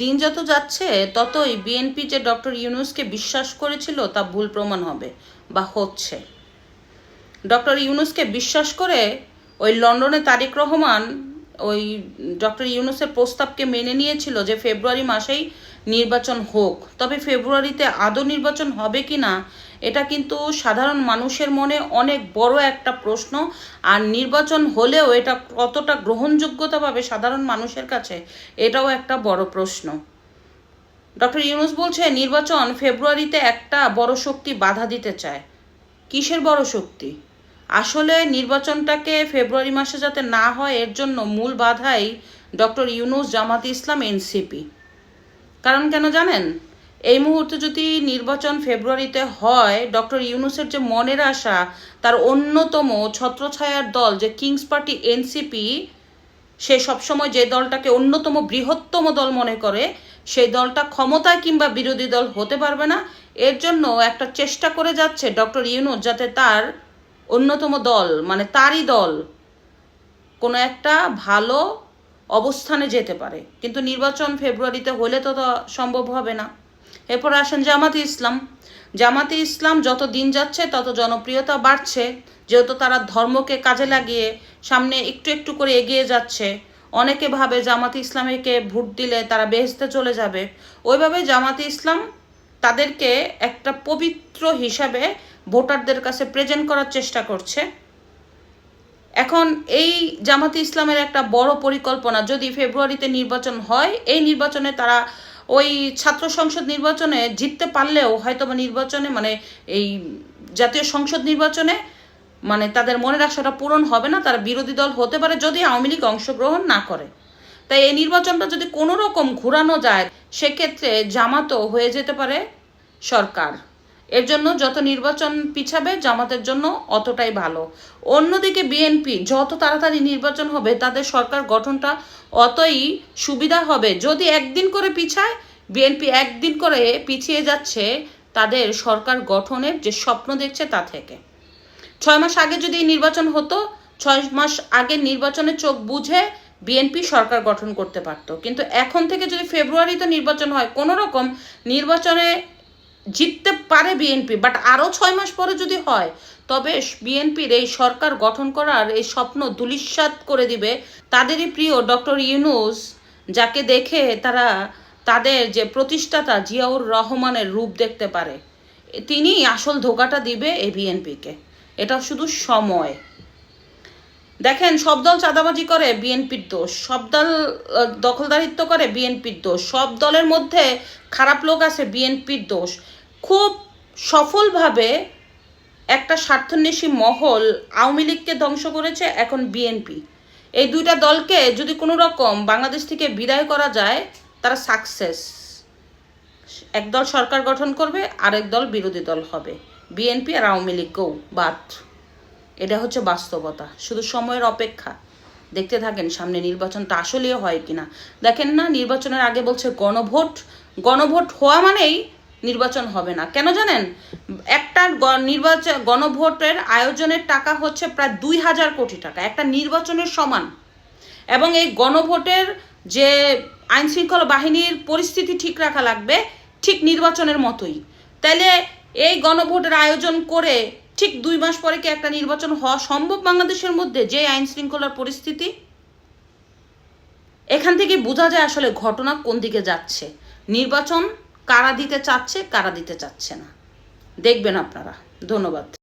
দিন যত যাচ্ছে, ততই বিএনপি যে ডক্টর ইউনুসকে বিশ্বাস করেছিল, তা ভুল প্রমাণ হবে বা হচ্ছে। ডক্টর ইউনুসকে বিশ্বাস করে ওই লন্ডনে তারেক রহমান ওই ডক্টর ইউনুসের প্রস্তাবকে মেনে নিয়েছিল যে ফেব্রুয়ারি মাসেই নির্বাচন হোক। তবে ফেব্রুয়ারিতে আদৌ নির্বাচন হবে কি না, এটা কিন্তু সাধারণ মানুষের মনে অনেক বড় একটা প্রশ্ন। আর নির্বাচন হলেও এটা কতটা গ্রহণযোগ্যতা পাবে সাধারণ মানুষের কাছে, এটাও একটা বড় প্রশ্ন। ডক্টর ইউনুস বলছে, নির্বাচন ফেব্রুয়ারিতে একটা বড় শক্তি বাধা দিতে চায়। কিসের বড় শক্তি? আসলে নির্বাচনটাকে ফেব্রুয়ারি মাসে যাতে না হয়, এর জন্য মূল বাধাই ডক্টর ইউনুস জামাত ইসলাম এনসিপি। কারণ কেন জানেন? এই মুহূর্তে যদি নির্বাচন ফেব্রুয়ারিতে হয়, ডক্টর ইউনুসের যে মনের আশা, তার অন্যতম ছত্রছায়ার দল যে কিংস পার্টি এনসিপি, সে সবসময় যে দলটাকে অন্যতম বৃহত্তম দল মনে করে, সেই দলটা ক্ষমতায় কিংবা বিরোধী দল হতে পারবে না। এর জন্য একটা চেষ্টা করে যাচ্ছে ডক্টর ইউনুস যাতে তার অন্যতম দল মানে তারই দল, কোনো একটা ভালো অবস্থানে যেতে পারে। কিন্তু নির্বাচন ফেব্রুয়ারিতে হলে তো সম্ভব হবে না। এরপর আসেন জামাতে ইসলাম। জামাতে ইসলাম যত দিন যাচ্ছে, তত জনপ্রিয়তা বাড়ছে। যেহেতু তারা ধর্মকে কাজে লাগিয়ে সামনে একটু একটু করে এগিয়ে যাচ্ছে, অনেকে ভাবে জামাতে ইসলামীকে ভোট দিলে তারা বেহেস্তে চলে যাবে। ওইভাবে জামাতে ইসলাম তাদেরকে একটা পবিত্র হিসাবে ভোটারদের কাছে প্রেজেন্ট করার চেষ্টা করছে। এখন এই জামাতে ইসলামের একটা বড় পরিকল্পনা, যদি ফেব্রুয়ারিতে নির্বাচন হয়, এই নির্বাচনে তারা ওই ছাত্র সংসদ নির্বাচনে জিততে পারলেও হয়তো বা নির্বাচনে মানে এই জাতীয় সংসদ নির্বাচনে মানে তাদের মনের আশাটা পূরণ হবে না, তারা বিরোধী দল হতে পারে যদি আওয়ামী লীগ অংশগ্রহণ না করে। তাই এই নির্বাচনটা যদি কোনো রকম ঘুরানো যায়, সেক্ষেত্রে জামাতও হয়ে যেতে পারে সরকার। এর জন্য যত নির্বাচন পিছাবে, জামাতের জন্য অতটাই ভালো। অন্যদিকে বিএনপি যত তাড়াতাড়ি নির্বাচন হবে, তাদের সরকার গঠনটা অতই সুবিধা হবে। যদি একদিন করে পিছায়, বিএনপি একদিন করে পিছিয়ে যাচ্ছে, তাদের সরকার গঠনের যে স্বপ্ন দেখছে, তা থেকে। ছয় মাস আগে যদি নির্বাচন হতো, ছয় মাস আগে নির্বাচনে চোখ বুঝে বিএনপি সরকার গঠন করতে পারত। কিন্তু এখন থেকে যদি ফেব্রুয়ারিতে নির্বাচন হয়, কোনো রকম নির্বাচনে জিততে পারে বিএনপি বাট আরও ছয় মাস পরে যদি হয়, তবে বিএনপির এই সরকার গঠন করার এই স্বপ্ন দুলিশ্বাত করে দিবে তাদেরই প্রিয় ডক্টর ইউনুস, যাকে দেখে তারা তাদের যে প্রতিষ্ঠাতা জিয়াউর রহমানের রূপ দেখতে পারে। তিনি আসল ধোকাটা দিবে এ বিএনপিকে। এটা শুধু সময়। দেখেন, সব দল চাঁদাবাজি করে, বিএনপির দোষ। সব দল দখলদারিত্ব করে, বিএনপির দোষ। সব দলের মধ্যে খারাপ লোক আছে, বিএনপির দোষ। খুব সফলভাবে একটা স্বার্থন্বেষী মহল আওয়ামী লীগকে ধ্বংস করেছে এখন বিএনপি। এই দুইটা দলকে যদি কোনো রকম বাংলাদেশ থেকে বিদায় করা যায়, তারা সাকসেস একদল সরকার গঠন করবে, আরেক দল বিরোধী দল হবে। বিএনপি আর আওয়ামী লীগকেও বাদ। এটা হচ্ছে বাস্তবতা, শুধু সময়ের অপেক্ষা। দেখতে থাকেন, সামনে নির্বাচন নির্বাচনটা আসলেও হয় কিনা। দেখেন না, নির্বাচনের আগে বলছে গণভোট। গণভোট হওয়া মানেই নির্বাচন হবে না। কেন জানেন? একটা নির্বাচন, গণভোটের আয়োজনের টাকা হচ্ছে প্রায় দুই হাজার কোটি টাকা, একটা নির্বাচনের সমান। এবং এই গণভোটের যে আইন শৃঙ্খলা বাহিনীর পরিস্থিতি ঠিক রাখা লাগবে ঠিক নির্বাচনের মতোই। তাহলে এই গণভোটের আয়োজন করে ঠিক দুই মাস পরে কি একটা নির্বাচন হওয়া সম্ভব বাংলাদেশের মধ্যে, যে আইন শৃঙ্খলার পরিস্থিতি? এখান থেকে বোঝা যায় আসলে ঘটনা কোন দিকে যাচ্ছে। নির্বাচন কারা দিতে চাচ্ছে, কারা দিতে চাচ্ছে না। দেখবেন আপনারা। ধন্যবাদ।